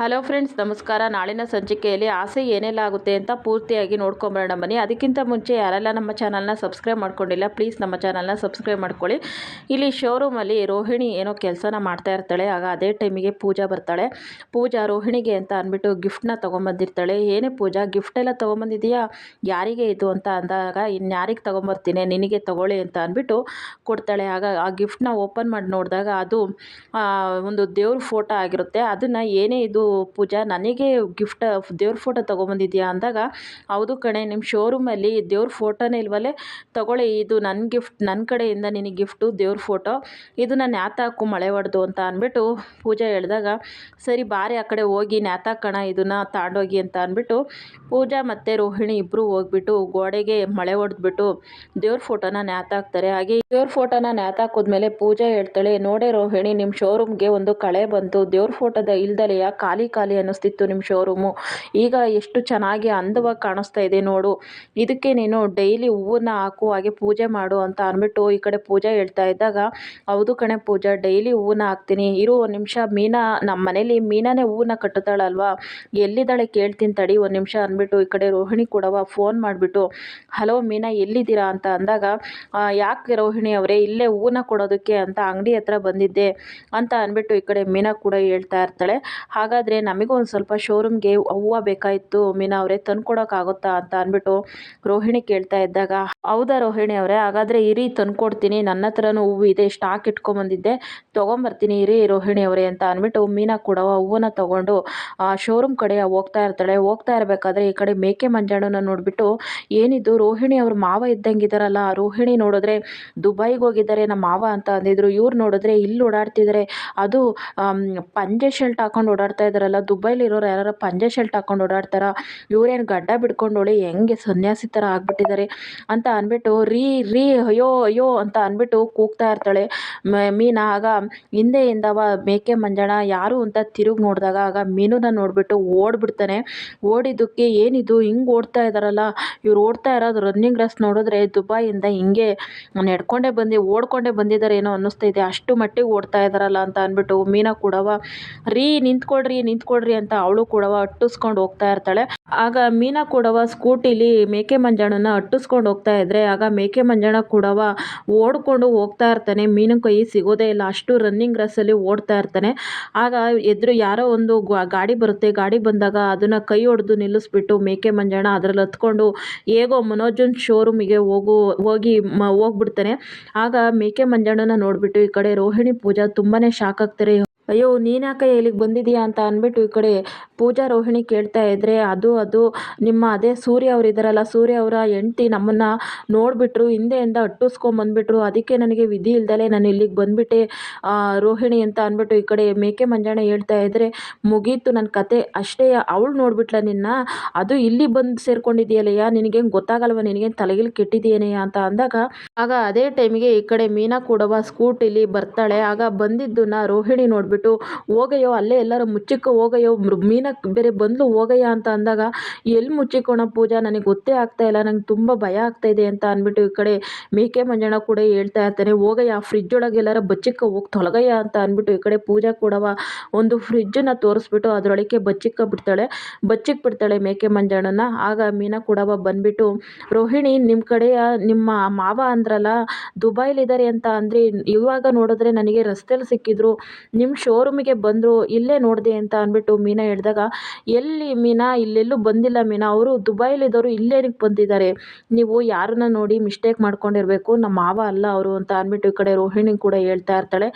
Hello friends, ನಮಸ್ಕಾರ. ನಾಳಿನ ಸಂಚಿಕೆಯಲ್ಲಿ ಆಸೆ ಏನೆಲ್ಲ ಆಗುತ್ತೆ ಅಂತ ಪೂರ್ತಿಯಾಗಿ ನೋಡ್ಕೊಂಬರೋಣ ಬನ್ನಿ. ಅದಕ್ಕಿಂತ ಮುಂಚೆ ಯಾರೆಲ್ಲ ನಮ್ಮ ಚಾನಲ್ನ ಸಬ್ಸ್ಕ್ರೈಬ್ ಮಾಡ್ಕೊಂಡಿಲ್ಲ, ಪ್ಲೀಸ್ ನಮ್ಮ ಚಾನಲ್ನ ಸಬ್ಸ್ಕ್ರೈಬ್ ಮಾಡ್ಕೊಳ್ಳಿ. ಇಲ್ಲಿ ಶೋರೂಮಲ್ಲಿ ರೋಹಿಣಿ ಏನೋ ಕೆಲಸನ ಮಾಡ್ತಾ ಇರ್ತಾಳೆ. ಆಗ ಅದೇ ಟೈಮಿಗೆ ಪೂಜಾ ಬರ್ತಾಳೆ. ಪೂಜಾ ರೋಹಿಣಿಗೆ ಅಂತ ಅಂದ್ಬಿಟ್ಟು ಗಿಫ್ಟ್ನ ತೊಗೊಂಬಂದಿರ್ತಾಳೆ. ಏನೇ ಪೂಜಾ, ಗಿಫ್ಟ್ ಎಲ್ಲ ತೊಗೊಂಬಂದಿದೆಯಾ? ಯಾರಿಗೆ ಇದು ಅಂತ ಅಂದಾಗ ಇನ್ಯಾರಿಗೆ ತೊಗೊಂಬರ್ತೀನಿ? ನಿನಗೆ ತಗೊಳ್ಳಿ ಅಂತ ಅಂದ್ಬಿಟ್ಟು ಕೊಡ್ತಾಳೆ. ಆಗ ಆ ಗಿಫ್ಟ್ನ ಓಪನ್ ಮಾಡಿ ನೋಡಿದಾಗ ಅದು ಒಂದು ದೇವ್ರ ಫೋಟೋ ಆಗಿರುತ್ತೆ. ಅದನ್ನು ಏನೇ ಇದು ಪೂಜಾ, ನನಗೆ ಗಿಫ್ಟ್ ದೇವ್ರ ಫೋಟೋ ತೊಗೊಂಬಂದಿದ್ಯಾ ಅಂದಾಗ, ಹೌದು ಕಣೆ ನಿಮ್ಮ ಶೋರೂಮಲ್ಲಿ ದೇವ್ರ ಫೋಟೋನೇ ಇಲ್ವಲ್ಲೇ ತೊಗೊಳ್ಳಿ, ಇದು ನನ್ನ ಗಿಫ್ಟ್ ನನ್ನ ಕಡೆಯಿಂದ ನಿನಗೆ ಗಿಫ್ಟು ದೇವ್ರ ಫೋಟೋ ಇದು ನಾನು ನ್ಯಾತಾಕು ಮಳೆ ಹೊಡೆದು ಅಂತ ಅಂದ್ಬಿಟ್ಟು ಪೂಜಾ ಹೇಳಿದಾಗ, ಸರಿ, ಬಾರಿ ಆ ಕಡೆ ಹೋಗಿ ನ್ಯಾತಾಕಣ ಇದನ್ನು ತಾಂಡೋಗಿ ಅಂತ ಅಂದ್ಬಿಟ್ಟು ಪೂಜಾ ಮತ್ತು ರೋಹಿಣಿ ಇಬ್ಬರು ಹೋಗ್ಬಿಟ್ಟು ಗೋಡೆಗೆ ಮಳೆ ಹೊಡೆದ್ಬಿಟ್ಟು ದೇವ್ರ ಫೋಟೋನ ನ್ಯಾತಾಕ್ತಾರೆ ಹಾಗೆ ದೇವ್ರ ಫೋಟೋನ ನ್ಯಾತಾಕೋದ್ಮೇಲೆ ಪೂಜಾ ಹೇಳ್ತಾಳೆ, ನೋಡೇ ರೋಹಿಣಿ ನಿಮ್ಮ ಶೋರೂಮ್ಗೆ ಒಂದು ಕಳೆ ಬಂತು, ದೇವ್ರ ಫೋಟೋದ ಇಲ್ದಲೆಯ ಖಾಲಿ ಖಾಲಿ ಖಾಲಿ ಅನ್ನಿಸ್ತಿತ್ತು ನಿಮ್ಮ ಶೋರೂಮು ಈಗ ಎಷ್ಟು ಚೆನ್ನಾಗಿ ಅಂದವಾಗಿ ಕಾಣಿಸ್ತಾ ಇದೆ ನೋಡು. ಇದಕ್ಕೆ ನೀನು ಡೈಲಿ ಹೂವನ್ನು ಹಾಕು ಹಾಗೆ ಪೂಜೆ ಮಾಡು ಅಂತ ಅಂದ್ಬಿಟ್ಟು ಈ ಕಡೆ ಪೂಜೆ ಹೇಳ್ತಾ ಇದ್ದಾಗ ಹೌದು ಕಣೆ ಪೂಜಾ ಡೈಲಿ ಹೂವನ್ನ ಹಾಕ್ತೀನಿ. ಇರು ಒಂದು ನಿಮಿಷ ಮೀನಾ ನಮ್ಮ ಮನೇಲಿ ಮೀನಾನೇ ಹೂವನ್ನ ಕಟ್ಟುತ್ತಾಳಲ್ವಾ? ಎಲ್ಲಿದ್ದಾಳೆ ಕೇಳ್ತೀನಿ ತಡಿ ಒಂದು ನಿಮಿಷ ಅಂದ್ಬಿಟ್ಟು ಈ ಕಡೆ ರೋಹಿಣಿ ಕೊಡವ ಫೋನ್ ಮಾಡಿಬಿಟ್ಟು ಹಲೋ ಮೀನಾ ಎಲ್ಲಿದ್ದೀರಾ ಅಂತ ಅಂದಾಗ "ಆ, ಯಾಕೆ ರೋಹಿಣಿ ಅವರೇ ಇಲ್ಲೇ ಹೂವನ್ನ ಕೊಡೋದಕ್ಕೆ ಅಂತ ಅಂಗಡಿ ಹತ್ರ ಬಂದಿದ್ದೆ ಅಂತ ಅಂದ್ಬಿಟ್ಟು ಈ ಕಡೆ ಮೀನಾ ಕೂಡ ಹೇಳ್ತಾ ಇರ್ತಾಳೆ. ಹಾಗಾದರೆ ನಮಗೂ ಒಂದು ಸ್ವಲ್ಪ ಶೋರೂಮ್ಗೆ ಹೂವು ಬೇಕಾಗಿತ್ತು ಮೀನಾ ಅವರೇ ತಂದ್ಕೊಡೋಕ್ಕಾಗುತ್ತಾ ಅಂತ ಅಂದ್ಬಿಟ್ಟು ರೋಹಿಣಿ ಕೇಳ್ತಾ ಇದ್ದಾಗ, ಹೌದಾ ರೋಹಿಣಿ ಅವರೇ, ಹಾಗಾದರೆ ಇರಿ ತಂದ್ಕೊಡ್ತೀನಿ, ನನ್ನ ಹತ್ರನೂ ಹೂವು ಇದೆ ಸ್ಟಾಕ್ ಇಟ್ಕೊಂಬಂದಿದ್ದೆ, ತೊಗೊಂಬರ್ತೀನಿ, ಇರಿ ರೋಹಿಣಿ ಅವರೇ ಅಂತ ಅಂದ್ಬಿಟ್ಟು ಮೀನಾ ಕೂಡ ಹೂವನ್ನ ತೊಗೊಂಡು ಶೋರೂಮ್ ಕಡೆ ಹೋಗ್ತಾ ಇರ್ತಾಳೆ, ಹೋಗ್ತಾ ಇರಬೇಕಾದ್ರೆ ಈ ಕಡೆ ಮೇಕೆ ಮಂಜಾಣನ ನೋಡಿಬಿಟ್ಟು, ಏನಿದು ರೋಹಿಣಿ ಅವ್ರ ಮಾವ ಇದ್ದಂಗಿದಾರಲ್ಲ ರೋಹಿಣಿ ನೋಡಿದ್ರೆ ದುಬೈಗೆ ಹೋಗಿದ್ದಾರೆ ನಮ್ಮ ಮಾವ ಅಂತ ಅಂದಿದ್ರು, ಇವ್ರು ನೋಡಿದ್ರೆ ಇಲ್ಲಿ ಓಡಾಡ್ತಿದ್ದಾರೆ ಅದು ಪಂಜೆ ಶರ್ಟ್ ಹಾಕೊಂಡು ಓಡಾಡ್ತಾ ಇದ್ದಾರಲ್ಲ ದುಬೈಲಿರೋರು ಯಾರು ಪಂಜೆ ಶರ್ಟ್ ಹಾಕೊಂಡು ಓಡಾಡ್ತಾರ, ಇವ್ರೇನು ಗಡ್ಡ ಬಿಡ್ಕೊಂಡೋಳಿ ಹೆಂಗೆ ಸನ್ಯಾಸಿ ಥರ ಆಗ್ಬಿಟ್ಟಿದ್ದಾರೆ ಅಂತ ಅಂದ್ಬಿಟ್ಟು ರೀ ರೀ, ಅಯ್ಯೋ ಅಯ್ಯೋ ಅಂತ ಅಂದ್ಬಿಟ್ಟು ಕೂಗ್ತಾ ಇರ್ತಾಳೆ. ಮೀನ, ಆಗ ಹಿಂದೆ ಇಂದವ ಮೇಕೆ ಮಂಜಣ ಯಾರು ಅಂತ ತಿರುಗಿ ನೋಡಿದಾಗ ಆಗ ಮೀನುನ ನೋಡಿಬಿಟ್ಟು ಓಡ್ಬಿಡ್ತಾನೆ. ಓಡಿದ್ದಕ್ಕೆ ಏನಿದು, ಹಿಂಗೆ ಓಡ್ತಾ ಇದ್ದಾರಲ್ಲ ಇವ್ರು ಓಡ್ತಾ ಇರೋದು ರನ್ನಿಂಗ್ ರೇಸ್ ನೋಡಿದ್ರೆ ದುಬೈಯಿಂದ ಹಿಂಗೆ ನಡ್ಕೊಂಡೇ ಬಂದು, ಓಡ್ಕೊಂಡೇ ಬಂದಿದ್ದಾರೆ ಏನೋ ಅನ್ನಿಸ್ತಾ ಇದೆ. ಅಷ್ಟು ಮಟ್ಟಿಗೆ ಓಡ್ತಾ ಇದ್ದಾರಲ್ಲ ಅಂತ ಅಂದ್ಬಿಟ್ಟು ಮೀನಾ ಕೂಡವ, ರೀ ನಿಂತ್ಕೊಳ್ರಿ ನಿಂತ್ಕೊಳ್ರಿ ಅಂತ ಅವಳು ಕೂಡವ ಅಟ್ಟಿಸ್ಕೊಂಡು ಹೋಗ್ತಾ ಇರ್ತಾಳೆ. ಆಗ ಮೀನಾ ಕೂಡವ ಸ್ಕೂಟಿಲಿ ಮೇಕೆ ಮಂಜಾಣನ ಅಟ್ಟಿಸ್ಕೊಂಡು ಹೋಗ್ತಾ ಇದ್ರೆ ಆಗ ಮೇಕೆ ಮಂಜಣ್ಣ ಕೂಡವ ಓಡ್ಕೊಂಡು ಹೋಗ್ತಾ ಇರ್ತಾನೆ. ಮೀನಿನ ಕೈ ಸಿಗೋದೇ ಇಲ್ಲ. ಅಷ್ಟು ರನ್ನಿಂಗ್ ರೇಸಲ್ಲಿ ಓಡ್ತಾ ಇರ್ತಾನೆ. ಆಗ ಎದುರು ಯಾರೋ ಒಂದು ಗಾಡಿ ಬರುತ್ತೆ. ಗಾಡಿ ಬಂದಾಗ ಅದನ್ನ ಕೈ ಹೊಡೆದು ನಿಲ್ಲಿಸ್ಬಿಟ್ಟು ಮೇಕೆ ಮಂಜಣ್ಣ ಅದ್ರಲ್ಲಿ ಹತ್ಕೊಂಡು ಹೇಗೋ ಮನೋಜನ್ ಶೋರೂಮಿಗೆ ಹೋಗು, ಹೋಗಿ ಹೋಗ್ಬಿಡ್ತಾನೆ. ಆಗ ಮೇಕೆ ಮಂಜಣ್ಣನ ನೋಡಿಬಿಟ್ಟು ಈ ಕಡೆ ರೋಹಿಣಿ ಪೂಜಾ ತುಂಬಾನೇ ಶಾಕ್ ಆಗ್ತಾರೆ. ಅಯ್ಯೋ ನೀನಾಕ ಇಲ್ಲಿಗೆ ಬಂದಿದೀಯಾ ಅಂತ ಅಂದ್ಬಿಟ್ಟು ಈ ಕಡೆ ಪೂಜಾ ರೋಹಿಣಿ ಕೇಳ್ತಾ ಇದ್ರೆ, ಅದು ಅದು, ನಿಮ್ಮ ಅದೇ ಸೂರ್ಯ ಅವ್ರು ಇದ್ದಾರಲ್ಲ ಸೂರ್ಯ ಅವರ ಹೆಂಡ್ತಿ ನಮ್ಮನ್ನು ನೋಡಿಬಿಟ್ರು, ಹಿಂದೆಯಿಂದ ಅಟ್ಟಿಸ್ಕೊಂಬಂದ್ಬಿಟ್ರು ಅದಕ್ಕೆ ನನಗೆ ವಿಧಿ ಇಲ್ದಲೆ ನಾನು ಇಲ್ಲಿಗೆ ಬಂದುಬಿಟ್ಟೆ ರೋಹಿಣಿ ಅಂತ ಅಂದ್ಬಿಟ್ಟು ಈ ಕಡೆ ಮೇಕೆ ಮಂಜಾಣೆ ಹೇಳ್ತಾ ಇದ್ರೆ, ಮುಗೀತು ನನ್ನ ಕತೆ, ಅಷ್ಟೇ, ಅವಳು ನೋಡ್ಬಿಟ್ಲ ನಿನ್ನ, ಅದು ಇಲ್ಲಿ ಬಂದು ಸೇರ್ಕೊಂಡಿದೆಯಲ್ಲಯ್ಯ, ನಿನಗೇನು ಗೊತ್ತಾಗಲ್ವ, ನಿನಗೇನು ತಲೆಗಿಲ್ ಕೆಟ್ಟಿದೆಯೇನೆಯ ಅಂತ ಅಂದಾಗ, ಆಗ ಅದೇ ಟೈಮಿಗೆ ಈ ಕಡೆ ಮೀನಾ ಕೂಡವ ಸ್ಕೂಟಿಲಿ ಬರ್ತಾಳೆ, ಆಗ ಬಂದಿದ್ದನ್ನ ರೋಹಿಣಿ ನೋಡಿಬಿಟ್ಟು ಹೋಗಯ್ಯೋ, ಅಲ್ಲೇ ಎಲ್ಲರೂ ಮುಚ್ಚಿಕೊ, ಹೋಗಯ್ಯೋ, ಮೃ- ಮೀನಾ ಬೇರೆ ಬಂದ್ಲು, ಹೋಗಯ್ಯ ಅಂತ ಅಂದಾಗ ಎಲ್ಲಿ ಮುಚ್ಚಿಕೋಣ ಪೂಜಾ, ನನಗೆ ಗೊತ್ತೇ ಆಗ್ತಾ ಇಲ್ಲ, ನಂಗೆ ತುಂಬ ಭಯ ಆಗ್ತಾ ಇದೆ ಅಂತ ಅಂದ್ಬಿಟ್ಟು ಈ ಕಡೆ ಮೇಕೆ ಮಂಜಣ್ಣ ಕೂಡ ಹೇಳ್ತಾ ಇರ್ತಾನೆ, ಹೋಗಯ್ಯ ಫ್ರಿಜ್ ಒಳಗೆ ಎಲ್ಲಾರ ಬಚ್ಚಿಕ್ಕ ಹೋಗಿ, ತೊಲಗಯ್ಯ ಅಂತ ಅಂದ್ಬಿಟ್ಟು ಈ ಕಡೆ ಪೂಜಾ ಕೊಡವ ಒಂದು ಫ್ರಿಜ್ಜನ್ನ ತೋರಿಸ್ಬಿಟ್ಟು ಅದರೊಳಗೆ ಬಚ್ಚಿಕ್ಕ ಬಿಡ್ತಾಳೆ, ಬಚ್ಚಿಕ್ ಬಿಡ್ತಾಳೆ ಮೇಕೆ ಮಂಜಣ್ಣನ. ಆಗ ಮೀನಾ ಕೊಡವ ಬಂದ್ಬಿಟ್ಟು, ರೋಹಿಣಿ ನಿಮ್ಮ ಕಡೆಯ ನಿಮ್ಮ ಮಾವ ಅಂದ್ರಲ್ಲ ದುಬೈಲಿದ್ದಾರೆ ಅಂತ ಅಂದರೆ, ಇವಾಗ ನೋಡಿದ್ರೆ ನನಗೆ ರಸ್ತೆಯಲ್ಲಿ ಸಿಕ್ಕಿದ್ರು ನಿಮ್ಮ ಶೋರೂಮಿಗೆ ಬಂದರು, ಇಲ್ಲೇ ನೋಡಿದೆ ಅಂತ ಅಂದ್ಬಿಟ್ಟು ಮೀನಾ ಹೇಳಿದಾಗ, ಎಲ್ಲಿ ಮೀನಾ? ಇಲ್ಲೆಲ್ಲೂ ಬಂದಿಲ್ಲ ಮೀನಾ. ಅವರು ದುಬೈಲಿದ್ದವರು ಇಲ್ಲೇನಕ್ಕೆ ಬಂದಿದ್ದಾರೆ. ನೀವು ಯಾರನ್ನ ನೋಡಿ ಮಿಸ್ಟೇಕ್ ಮಾಡ್ಕೊಂಡಿರಬೇಕು? ನಮ್ಮ ಮಾವ ಅಲ್ಲ ಅವರು ಅಂತ ಅಂದ್ಬಿಟ್ಟು ಈ ಕಡೆ ರೋಹಿಣಿ ಕೂಡ ಹೇಳ್ತಾ ಇರ್ತಾಳೆ.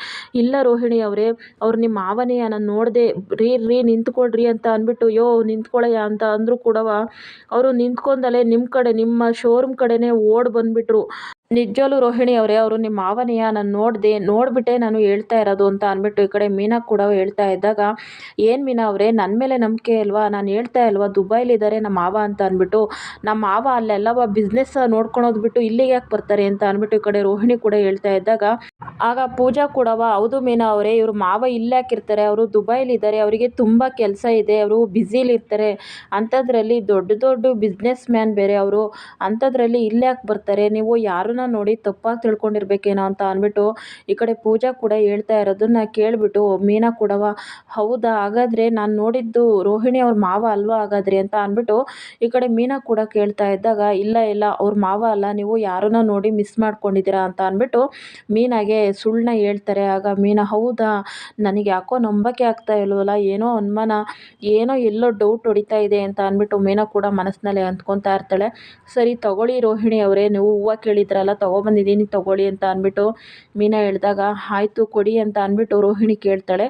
ಇಲ್ಲ ರೋಹಿಣಿ ಅವರೇ, ಅವ್ರು ನಿಮ್ಮ ಮಾವನೇ ನಾನು ನೋಡಿದೆ, ರೀ ರೀ ನಿಂತ್ಕೊಳ್ರಿ ಅಂತ ಅಂದ್ಬಿಟ್ಟು ಯೋ ನಿಂತ್ಕೊಳ್ಳಯ್ಯ ಅಂತ ಅಂದರೂ ಕೂಡವ, ಅವರು ನಿಂತ್ಕೊಂಡಲೇ ನಿಮ್ಮ ಕಡೆ, ನಿಮ್ಮ ಶೋರೂಮ್ ಕಡೆನೇ ಓಡ್ ಬಂದ್ಬಿಟ್ರು. ನಿಜವಾಗ್ಲೂ ರೋಹಿಣಿ ಅವರೇ, ಅವರು ನಿಮ್ಮ ಮಾವನೆಯ ನಾನು ನೋಡಿದೆ, ನೋಡಿಬಿಟ್ಟೆ ನಾನು ಹೇಳ್ತಾ ಇರೋದು ಅಂತ ಅಂದ್ಬಿಟ್ಟು ಈ ಕಡೆ ಮೀನಾ ಕೂಡ ಹೇಳ್ತಾ ಇದ್ದಾಗ, ಏನು ಮೀನಾ ಅವರೇ ನನ್ನ ಮೇಲೆ ನಂಬಿಕೆ ಅಲ್ವಾ ನಾನು ಹೇಳ್ತಾ ಇಲ್ವಾ? ದುಬೈಲಿದ್ದಾರೆ ನಮ್ಮ ಮಾವ ಅಂತ ಅಂದ್ಬಿಟ್ಟು ನಮ್ಮ ಮಾವ ಅಲ್ಲೆಲ್ಲ ಬಿಸ್ನೆಸ್ ನೋಡ್ಕೊಳೋದು ಬಿಟ್ಟು ಇಲ್ಲಿಗೆ ಯಾಕೆ ಬರ್ತಾರೆ ಅಂತ ಅಂದ್ಬಿಟ್ಟು ಈ ಕಡೆ ರೋಹಿಣಿ ಕೂಡ ಹೇಳ್ತಾ ಇದ್ದಾಗ, ಆಗ ಪೂಜಾ ಕೂಡವ, ಹೌದು ಮೀನಾ ಅವರೇ, ಇವರು ಮಾವ ಇಲ್ಲಾಕೆ ಇರ್ತಾರೆ ಅವರು ದುಬೈಲಿದ್ದಾರೆ ಅವರಿಗೆ ತುಂಬ ಕೆಲಸ ಇದೆ, ಅವರು ಬ್ಯುಸಿಲಿರ್ತಾರೆ ಅಂಥದ್ರಲ್ಲಿ ದೊಡ್ಡ ದೊಡ್ಡ ಬಿಸ್ನೆಸ್ ಮ್ಯಾನ್ ಬೇರೆ ಅವರು. ಅಂಥದ್ರಲ್ಲಿ ಇಲ್ಲಿ ಯಾಕೆ ಬರ್ತಾರೆ? ನೀವು ಯಾರನ್ನ ನೋಡಿ ತಪ್ಪಾಗಿ ತಿಳ್ಕೊಂಡಿರ್ಬೇಕೇನೋ ಅಂತ ಅಂದ್ಬಿಟ್ಟು ಈ ಕಡೆ ಪೂಜಾ ಕೂಡ ಹೇಳ್ತಾ ಇರೋದನ್ನ ಕೇಳಿಬಿಟ್ಟು ಮೀನಾ ಕೂಡವ? ಹೌದಾ? ಹಾಗಾದರೆ ನಾನು ನೋಡಿದ್ದು ರೋಹಿಣಿ ಅವ್ರ ಮಾವ ಅಲ್ವಾ ಹಾಗಾದ್ರೆ ಅಂತ ಅಂದ್ಬಿಟ್ಟು ಈ ಕಡೆ ಮೀನಾ ಕೂಡ ಕೇಳ್ತಾ ಇದ್ದಾಗ, ಇಲ್ಲ ಇಲ್ಲ, ಅವ್ರ ಮಾವ ಅಲ್ಲ, ನೀವು ಯಾರನ್ನ ನೋಡಿ ಮಿಸ್ ಮಾಡ್ಕೊಂಡಿದ್ದೀರಾ ಅಂತ ಅಂದ್ಬಿಟ್ಟು ಮೀನಾಗೆ ಸುಳ್ಳನ್ನ ಹೇಳ್ತಾರೆ. ಆಗ ಮೀನಾ, ಹೌದಾ? ನನಗೆ ಯಾಕೋ ನಂಬಕ್ಕೆ ಆಗ್ತಾ ಇಲ್ವಲ್ಲ, ಏನೋ ಅನುಮಾನ, ಏನೋ ಎಲ್ಲೋ ಡೌಟ್ ಹೊಡಿತಾ ಇದೆ ಅಂತ ಅಂದ್ಬಿಟ್ಟು ಮೀನಾ ಕೂಡ ಮನಸ್ಸಿನಲ್ಲಿ ಅಂದ್ಕೊತಾ ಇರ್ತಾಳೆ. ಸರಿ, ತಗೊಳ್ಳಿ ರೋಹಿಣಿ ಅವರೇ, ನೀವು ಹೂವು ಕೇಳಿದ್ರಲ್ಲ ತೊಗೊಬಂದಿದ್ದೀನಿ ತಗೊಳ್ಳಿ ಅಂತ ಅಂದ್ಬಿಟ್ಟು ಮೀನಾ ಹೇಳಿದಾಗ, ಆಯಿತು ಕೊಡಿ ಅಂತ ಅಂದ್ಬಿಟ್ಟು ರೋಹಿಣಿ ಕೇಳ್ತಾಳೆ.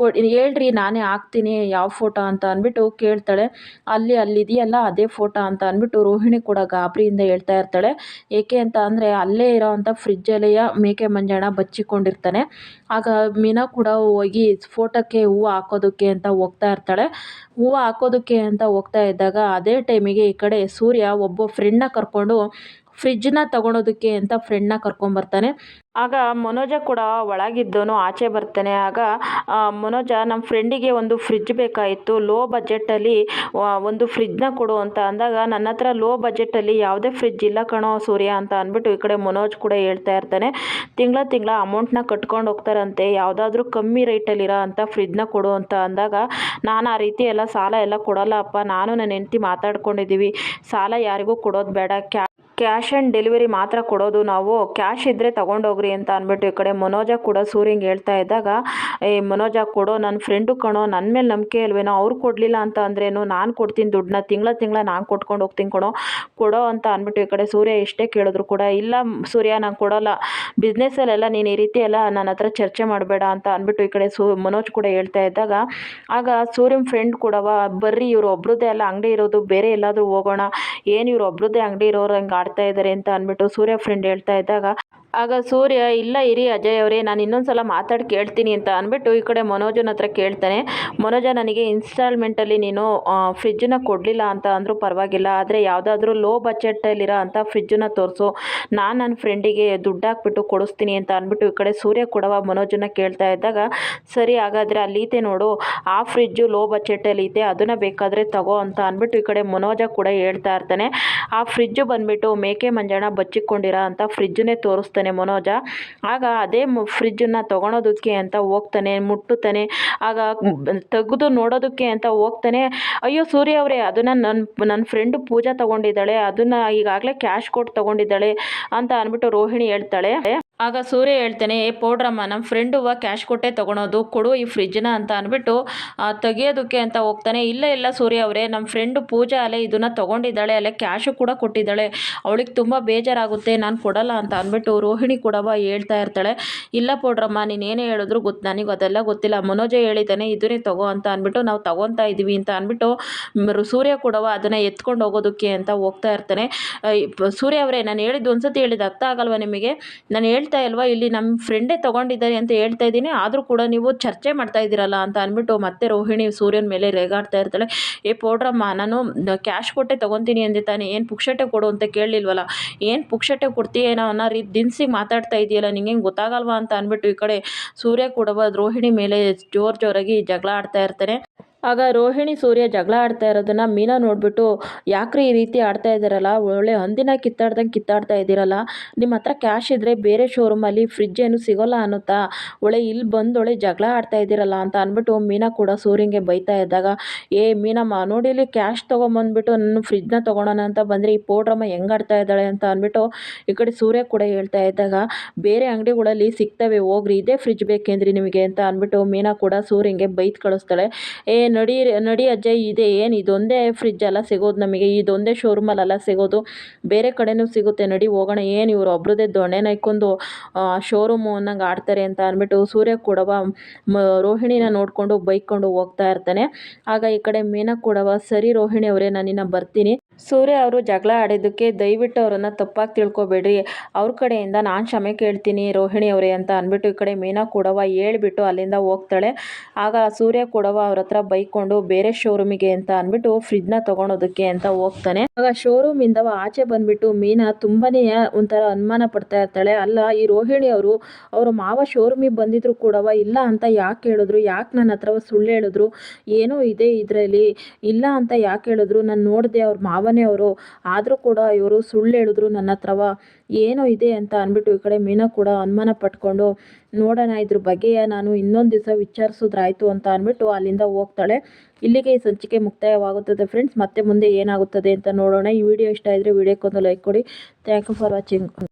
ಕೊಡಿ, ಹೇಳ್ರಿ, ನಾನೇ ಹಾಕ್ತೀನಿ, ಯಾವ ಫೋಟೋ ಅಂತ ಅಂದ್ಬಿಟ್ಟು ಕೇಳ್ತಾಳೆ. ಅಲ್ಲಿ, ಅಲ್ಲಿದೆಯಲ್ಲ ಅದೇ ಫೋಟೋ ಅಂತ ಅಂದ್ಬಿಟ್ಟು ರೋಹಿಣಿ ಕೂಡ ಗಾಬರಿಯಿಂದ ಹೇಳ್ತಾ ಇರ್ತಾಳೆ. ಏಕೆ ಅಂತ ಅಂದರೆ, ಅಲ್ಲೇ ಇರೋವಂಥ ಫ್ರಿಜ್ಜಲೆಯ ಮೇಕೆ ಮಂಜಾಣ ಬಚ್ಚಿಕೊಂಡಿರ್ತಾನೆ. ಆಗ ಮೀನಾ ಕೂಡ ಹೋಗಿ ಫೋಟೋಕ್ಕೆ ಹೂವು ಹಾಕೋದಕ್ಕೆ ಅಂತ ಹೋಗ್ತಾ ಇರ್ತಾಳೆ. ಹೂವು ಹಾಕೋದಕ್ಕೆ ಅಂತ ಹೋಗ್ತಾ ಇದ್ದಾಗ, ಅದೇ ಟೈಮಿಗೆ ಈ ಕಡೆ ಸೂರ್ಯ ಒಬ್ಬ ಫ್ರೆಂಡ್ನ ಕರ್ಕೊಂಡು ಫ್ರಿಜ್ಜನ್ನ ತಗೊಳೋದಕ್ಕೆ ಅಂತ ಫ್ರೆಂಡ್ನ ಕರ್ಕೊಂಬರ್ತಾನೆ ಆಗ ಮನೋಜ ಕೂಡ ಒಳಗಿದ್ದೋನು ಆಚೆ ಬರ್ತಾನೆ. ಆಗ ಮನೋಜ ನಮ್ಮ ಫ್ರೆಂಡಿಗೆ ಒಂದು ಫ್ರಿಜ್ ಬೇಕಾಯಿತು. ಲೋ ಬಜೆಟಲ್ಲಿ ಒಂದು ಫ್ರಿಜ್ನ ಕೊಡು ಅಂತ ಅಂದಾಗ, ನನ್ನ ಹತ್ರ ಲೋ ಬಜೆಟಲ್ಲಿ ಯಾವುದೇ ಫ್ರಿಜ್ ಇಲ್ಲ ಕಣೋ ಸೂರ್ಯ ಅಂತ ಅಂದ್ಬಿಟ್ಟು ಈ ಕಡೆ ಮನೋಜ್ ಕೂಡ ಹೇಳ್ತಾ ಇರ್ತಾನೆ. ತಿಂಗಳ ತಿಂಗಳ ಅಮೌಂಟ್ನ ಕಟ್ಕೊಂಡು ಹೋಗ್ತಾರಂತೆ. ಯಾವುದಾದ್ರೂ ಕಮ್ಮಿ ರೇಟಲ್ಲಿರೋ ಅಂತ ಫ್ರಿಜ್ನ ಕೊಡು ಅಂತ ಅಂದಾಗ, ನಾನು ಆ ರೀತಿ ಎಲ್ಲ ಸಾಲ ಎಲ್ಲ ಕೊಡಲ್ಲ ಅಪ್ಪ. ನಾನು ನನ್ನ ಹೆಂಡ್ತಿ ಮಾತಾಡ್ಕೊಂಡಿದ್ದೀವಿ ಸಾಲ ಯಾರಿಗೂ ಕೊಡೋದು ಬೇಡ. ಕ್ಯಾ ಕ್ಯಾಶ್ ಆ್ಯಂಡ್ ಡೆಲಿವರಿ ಮಾತ್ರ ಕೊಡೋದು, ನಾವು ಕ್ಯಾಶ್ ಇದ್ದರೆ ತೊಗೊಂಡೋಗ್ರಿ ಅಂತ ಅಂದ್ಬಿಟ್ಟು ಈ ಕಡೆ ಮನೋಜ ಕೂಡ ಸೂರ್ಯಂಗೆ ಹೇಳ್ತಾ ಇದ್ದಾಗ, ಏ, ಮನೋಜ ಕೊಡೋ ನನ್ನ ಫ್ರೆಂಡು ಕಣೋ ನನ್ನ ಮೇಲೆ ನಂಬಿಕೆ ಇಲ್ವೇನೋ, ಅವ್ರು ಕೊಡಲಿಲ್ಲ ಅಂತ ಅಂದ್ರೇನು, ನಾನು ಕೊಡ್ತೀನಿ ದುಡ್ಡನ್ನ, ತಿಂಗಳ ತಿಂಗಳ ನಾನು ಕೊಟ್ಕೊಂಡು ಹೋಗ್ತೀನಿ ಕಣೋ, ಕೊಡೋ ಅಂತ ಅಂದ್ಬಿಟ್ಟು ಈ ಕಡೆ ಸೂರ್ಯ ಎಷ್ಟೇ ಕೇಳಿದ್ರು ಕೂಡ, ಇಲ್ಲ ಸೂರ್ಯ, ನಾನು ಕೊಡೋಲ್ಲ ಬಿಸ್ನೆಸ್ಸಲ್ಲೆಲ್ಲ ನೀನು ಈ ರೀತಿ ಎಲ್ಲ ನನ್ನ ಹತ್ರ ಚರ್ಚೆ ಮಾಡಬೇಡ ಅಂತ ಅಂದ್ಬಿಟ್ಟು ಈ ಕಡೆ ಸೂ, ಮನೋಜ್ ಕೂಡ ಹೇಳ್ತಾ ಇದ್ದಾಗ, ಆಗ ಸೂರ್ಯನ ಫ್ರೆಂಡ್ ಕೂಡವ ಬರ್ರಿ ಇವರು ಒಬ್ರದ್ದೇ ಎಲ್ಲ ಅಂಗಡಿ ಇರೋದು, ಬೇರೆ ಎಲ್ಲಾದರೂ ಹೋಗೋಣ, ಏನು ಇವರು ಒಬ್ರದ್ದೇ ಅಂಗಡಿ ಇರೋರು, ಹಂಗೆ ಆಡ್ತಾ ಇದ್ದಾರೆ ಅಂತ ಅಂದ್ಬಿಟ್ಟು ಸೂರ್ಯ ಫ್ರೆಂಡ್ ಹೇಳ್ತಾ ಇದ್ದಾಗ ಆಗ ಸೂರ್ಯ, ಇಲ್ಲ ಇರಿ ಅಜಯ್ ಅವರೇ, ನಾನು ಇನ್ನೊಂದು ಸಲ ಮಾತಾಡಿ ಕೇಳ್ತೀನಿ ಅಂತ ಅಂದ್ಬಿಟ್ಟು ಈ ಕಡೆ ಮನೋಜನ ಹತ್ರ ಕೇಳ್ತಾನೆ. ಮನೋಜ, ನನಗೆ ಇನ್ಸ್ಟಾಲ್ಮೆಂಟಲ್ಲಿ ನೀನು ಫ್ರಿಜ್ಜನ್ನ ಕೊಡಲಿಲ್ಲ ಅಂತ ಅಂದರೂ ಪರವಾಗಿಲ್ಲ, ಆದರೆ ಯಾವುದಾದ್ರೂ ಲೋ ಬಜೆಟಲ್ಲಿರೋ ಅಂಥ ಫ್ರಿಜ್ಜನ್ನ ತೋರಿಸು. ನಾನು ನನ್ನ ಫ್ರೆಂಡಿಗೆ ದುಡ್ಡು ಹಾಕ್ಬಿಟ್ಟು ಕೊಡಿಸ್ತೀನಿ ಅಂತ ಅಂದ್ಬಿಟ್ಟು ಈ ಕಡೆ ಸೂರ್ಯ ಕೊಡವ ಮನೋಜನ ಕೇಳ್ತಾ ಇದ್ದಾಗ, ಸರಿ, ಹಾಗಾದರೆ ಅಲ್ಲೈತೆ ನೋಡು, ಆ ಫ್ರಿಜ್ಜು ಲೋ ಬಜೆಟಲ್ಲಿ ಇದೆ ಅದನ್ನು ಬೇಕಾದರೆ ತಗೋ ಅಂತ ಅಂದ್ಬಿಟ್ಟು ಈ ಕಡೆ ಮನೋಜ ಕೂಡ ಹೇಳ್ತಾ ಇರ್ತಾನೆ. ಆ ಫ್ರಿಜ್ಜು ಬಂದುಬಿಟ್ಟು, ಮೇಕೆ ಮಂಜಣ್ಣ ಬಚ್ಚಿಕೊಂಡಿರೋ ಅಂಥ ಫ್ರಿಜ್ಜನ್ನೇ ತೋರಿಸ್ತಾನೆ ಮನೋಜ. ಆಗ ಅದೇ ಫ್ರಿಜ್ಜನ್ನು ತೊಗೊಳೋದಕ್ಕೆ ಅಂತ ಹೋಗ್ತಾನೆ, ಮುಟ್ಟುತ್ತಾನೆ. ಆಗ ತೆಗೆದು ನೋಡೋದಕ್ಕೆ ಅಂತ ಹೋಗ್ತಾನೆ. ಅಯ್ಯೋ ಸೂರ್ಯ ಅವರೇ, ಅದನ್ನು ನನ್ನ ನನ್ನ ಫ್ರೆಂಡ್ ಪೂಜಾ ತಗೊಂಡಿದ್ದಾಳೆ, ಅದನ್ನು ಈಗಾಗಲೇ ಕ್ಯಾಶ್ ಕೊಟ್ಟು ತಗೊಂಡಿದ್ದಾಳೆ ಅಂತ ಅಂದ್ಬಿಟ್ಟು ರೋಹಿಣಿ ಹೇಳ್ತಾಳೆ. ಆಗ ಸೂರ್ಯ ಹೇಳ್ತಾನೆ, ಏ ಪೌಡ್ರಮ್ಮ ನಮ್ಮ ಫ್ರೆಂಡು ಕ್ಯಾಶ್ ಕೊಟ್ಟೆ ತೊಗೊಳೋದು, ಕೊಡು ಈ ಫ್ರಿಜ್ನ ಅಂತ ಅಂದ್ಬಿಟ್ಟು ತೆಗಿಯೋದಕ್ಕೆ ಅಂತ ಹೋಗ್ತಾನೆ. ಇಲ್ಲ ಇಲ್ಲ ಸೂರ್ಯ ಅವರೇ ನಮ್ಮ ಫ್ರೆಂಡು ಪೂಜಾ ಅಲ್ಲೇ ಇದನ್ನು ತೊಗೊಂಡಿದ್ದಾಳೆ ಅಲ್ಲೇ ಕ್ಯಾಶು ಕೂಡ ಕೊಟ್ಟಿದ್ದಾಳೆ. ಅವಳಿಗೆ ತುಂಬ ಬೇಜಾರಾಗುತ್ತೆ, ನಾನು ಕೊಡಲ್ಲ ಅಂತ ಅಂದ್ಬಿಟ್ಟು ರೋಹಿಣಿ ಕೂಡ ಹೇಳ್ತಾ ಇರ್ತಾಳೆ. ಇಲ್ಲ ಪೌಡ್ರಮ್ಮ, ನೀನು ಹೇಳಿದ್ರು ಗೊತ್ತು ನನಗೆ ಅದೆಲ್ಲ ಗೊತ್ತಿಲ್ಲ. ಮನೋಜ ಹೇಳಿದ್ದಾನೆ ಇದನ್ನೇ ತಗೋ ಅಂತ ಅಂದ್ಬಿಟ್ಟು, ನಾವು ತಗೊತಾ ಇದ್ದೀವಿ ಅಂತ ಅಂದ್ಬಿಟ್ಟು ಸೂರ್ಯ ಕೂಡ ಅದನ್ನು ಎತ್ಕೊಂಡು ಹೋಗೋದಕ್ಕೆ ಅಂತ ಹೋಗ್ತಾ ಇರ್ತಾನೆ. ಸೂರ್ಯ ಅವರೇ, ನಾನು ಹೇಳಿದ್ದು ಒಂದ್ಸತಿ ಹೇಳಿದ್ದು ಅರ್ಥ ಆಗಲ್ವ ನಿಮಗೆ? ನಾನು ಹೇಳ್ತಾ ಹೇಳ್ತಾ ಇಲ್ವಾ? ಇಲ್ಲಿ ನಮ್ಮ ಫ್ರೆಂಡೇ ತೊಗೊಂಡಿದ್ದಾರೆ ಅಂತ ಹೇಳ್ತಾ ಇದ್ದೀನಿ. ಆದರೂ ಕೂಡ ನೀವು ಚರ್ಚೆ ಮಾಡ್ತಾ ಇದ್ದೀರಲ್ಲ ಅಂತ ಅಂದ್ಬಿಟ್ಟು ಮತ್ತೆ ರೋಹಿಣಿ ಸೂರ್ಯನ ಮೇಲೆ ರೇಗಾಡ್ತಾ ಇರ್ತಾಳೆ. ಏ ಪೌಡ್ರಮ್ಮ ನಾನು ಕ್ಯಾಶ್ ಕೊಟ್ಟೆ ತೊಗೊತೀನಿ ಅಂದೆ ತಾನೆ. ಏನು ಪುಕ್ಷಟೆ ಕೊಡು ಅಂತ ಕೇಳಲಿಲ್ವಲ್ಲ? ಏನು ಪುಕ್ಷಟೆ ಕೊಡ್ತೀಯೇನೋ ಅನ್ನೋ ರೀ ದಿನಸಿ ಮಾತಾಡ್ತಾ ಇದೆಯಲ್ಲ, ನಿಂಗೆ ಗೊತ್ತಾಗಲ್ವಾ ಅಂತ ಅಂದ್ಬಿಟ್ಟು ಈ ಕಡೆ ಸೂರ್ಯ ಕೂಡ ರೋಹಿಣಿ ಮೇಲೆ ಜೋರು ಜೋರಾಗಿ ಜಗಳ ಆಡ್ತಾ ಇರ್ತಾನೆ. ಆಗ ರೋಹಿಣಿ ಸೂರ್ಯ ಜಗಳ ಆಡ್ತಾ ಇರೋದನ್ನು ಮೀನಾ ನೋಡಿಬಿಟ್ಟು, ಯಾಕ್ರಿ ಈ ರೀತಿ ಆಡ್ತಾ ಇದ್ದೀರಲ್ಲ? ಒಳ್ಳೆ ಹಂದಿನ ಕಿತ್ತಾಡ್ದಂಗೆ ಕಿತ್ತಾಡ್ತಾ ಇದ್ದೀರಲ್ಲ? ನಿಮ್ಮ ಹತ್ರ ಕ್ಯಾಶ್ ಇದ್ದರೆ ಬೇರೆ ಶೋರೂಮಲ್ಲಿ ಫ್ರಿಜ್ ಏನು ಸಿಗೋಲ್ಲ ಅನ್ನುತ್ತಾ? ಒಳ್ಳೆ ಇಲ್ಲಿ ಬಂದು ಒಳ್ಳೆ ಜಗಳ ಆಡ್ತಾ ಇದ್ದೀರಲ್ಲ? ಅಂತ ಅಂದ್ಬಿಟ್ಟು ಮೀನಾ ಕೂಡ ಸೂರ್ಯಂಗೆ ಬೈತಾ ಇದ್ದಾಗ, ಏ ಮೀನಮ್ಮ, ನೋಡಿ ಇಲ್ಲಿ ಕ್ಯಾಶ್ ತೊಗೊಂಬಂದ್ಬಿಟ್ಟು ನನ್ನ ಫ್ರಿಜ್ನ ತೊಗೊಳೋಣ ಅಂತ ಬಂದರೆ ಈ ಪೌಡ್ರಮ್ಮ ಹೆಂಗೆ ಆಡ್ತಾ ಇದ್ದಾಳೆ? ಅಂತ ಅಂದ್ಬಿಟ್ಟು ಈ ಕಡೆ ಸೂರ್ಯ ಕೂಡ ಹೇಳ್ತಾ ಇದ್ದಾಗ, ಬೇರೆ ಅಂಗಡಿಗಳಲ್ಲಿ ಸಿಗ್ತವೆ, ಹೋಗ್ರಿ, ಇದೇ ಫ್ರಿಜ್ ಬೇಕೇಂದ್ರಿ ನಿಮಗೆ? ಅಂತ ಅಂದ್ಬಿಟ್ಟು ಮೀನಾ ಕೂಡ ಸೂರ್ಯಂಗೆ ಬೈತ್ ಕಳಿಸ್ತಾಳೆ, ಏ ನಡಿ ನಡಿ ಅಜ್ಜಯ್ ಇದೆ ಏನು? ಇದೊಂದೇ ಫ್ರಿಜ್ ಅಲ್ಲ ಸಿಗೋದು ನಮಗೆ, ಇದೊಂದೇ ಶೋರೂಮಲ್ಲೆಲ್ಲ ಸಿಗೋದು. ಬೇರೆ ಕಡೆನೂ ಸಿಗುತ್ತೆ, ನಡಿ ಹೋಗೋಣ. ಏನು ಇವರು ಒಬ್ರದೇ ದೊಣ್ಣೆ ಇಕ್ಕೊಂಡು ಶೋರೂಮು ಅನ್ನಂಗೆ ಆಡ್ತಾರೆ ಅಂತ ಅಂದ್ಬಿಟ್ಟು ಸೂರ್ಯ ಕೂಡವ ರೋಹಿಣಿನ ನೋಡಿಕೊಂಡು ಬೈಕೊಂಡು ಹೋಗ್ತಾ ಇರ್ತಾನೆ. ಆಗ ಈ ಕಡೆ ಮೀನಾ ಕೂಡವ, ಸರಿ ರೋಹಿಣಿ ಅವರೇ ನಾನಿನ್ನ ಬರ್ತೀನಿ. ಸೂರ್ಯ ಅವರು ಜಗಳ ಆಡಿದ್ದಕ್ಕೆ ದಯವಿಟ್ಟು ಅವರನ್ನು ತಪ್ಪಾಗಿ ತಿಳ್ಕೊಬೇಡ್ರಿ. ಅವ್ರ ಕಡೆಯಿಂದ ನಾನು ಕ್ಷಮೆ ಕೇಳ್ತೀನಿ ರೋಹಿಣಿ ಅವರೇ ಅಂತ ಅಂದ್ಬಿಟ್ಟು ಈ ಕಡೆ ಮೀನಾ ಕೊಡವ ಹೇಳ್ಬಿಟ್ಟು ಅಲ್ಲಿಂದ ಹೋಗ್ತಾಳೆ. ಆಗ ಸೂರ್ಯ ಕೂಡವ ಅವ್ರ ಹತ್ರ ಬೈಕೊಂಡು ಬೇರೆ ಶೋರೂಮಿಗೆ ಅಂತ ಅಂದ್ಬಿಟ್ಟು ಫ್ರಿಜ್ನ ತೊಗೊಳೋದಕ್ಕೆ ಅಂತ ಹೋಗ್ತಾನೆ. ಆಗ ಶೋರೂಮಿಂದ ಆಚೆ ಬಂದ್ಬಿಟ್ಟು ಮೀನಾ ತುಂಬಾನೇ ಒಂಥರ ಅನುಮಾನ ಪಡ್ತಾ ಇರ್ತಾಳೆ. ಅಲ್ಲ, ಈ ರೋಹಿಣಿ ಅವರು, ಅವ್ರ ಮಾವ ಶೋರೂಮಿಗೆ ಬಂದಿದ್ರು ಕೂಡವ ಇಲ್ಲ ಅಂತ ಯಾಕೆ ಹೇಳಿದ್ರು? ಯಾಕೆ ನನ್ನ ಹತ್ರ ಸುಳ್ಳು ಹೇಳಿದ್ರು? ಏನೋ ಇದೆ ಇದರಲ್ಲಿ. ಇಲ್ಲ ಅಂತ ಯಾಕೆ ಹೇಳಿದ್ರು? ನಾನು ನೋಡಿದೆ ಅವ್ರ ಮಾವ ಅವರು, ಆದರೂ ಕೂಡ ಇವರು ಸುಳ್ಳು ಹೇಳಿದ್ರು, ನನ್ನ ಹತ್ರವ ಏನೋ ಇದೆ ಅಂತ ಅಂದ್ಬಿಟ್ಟು ಈ ಕಡೆ ಮೀನಾ ಕೂಡ ಅನುಮಾನ ಪಟ್ಕೊಂಡು, ನೋಡೋಣ, ಇದ್ರ ಬಗ್ಗೆ ನಾನು ಇನ್ನೊಂದು ದಿವಸ ವಿಚಾರಿಸಿದ್ರಾಯ್ತು ಅಂತ ಅಂದ್ಬಿಟ್ಟು ಅಲ್ಲಿಂದ ಹೋಗ್ತಾಳೆ. ಇಲ್ಲಿಗೆ ಈ ಸಂಚಿಕೆ ಮುಕ್ತಾಯವಾಗುತ್ತದೆ ಫ್ರೆಂಡ್ಸ್ ಮತ್ತೆ ಮುಂದೆ ಏನಾಗುತ್ತದೆ ಅಂತ ನೋಡೋಣ. ಈ ವಿಡಿಯೋ ಇಷ್ಟ ಇದ್ದರೆ ವಿಡಿಯೋಕ್ಕೊಂದು ಲೈಕ್ ಕೊಡಿ. Thank you for watching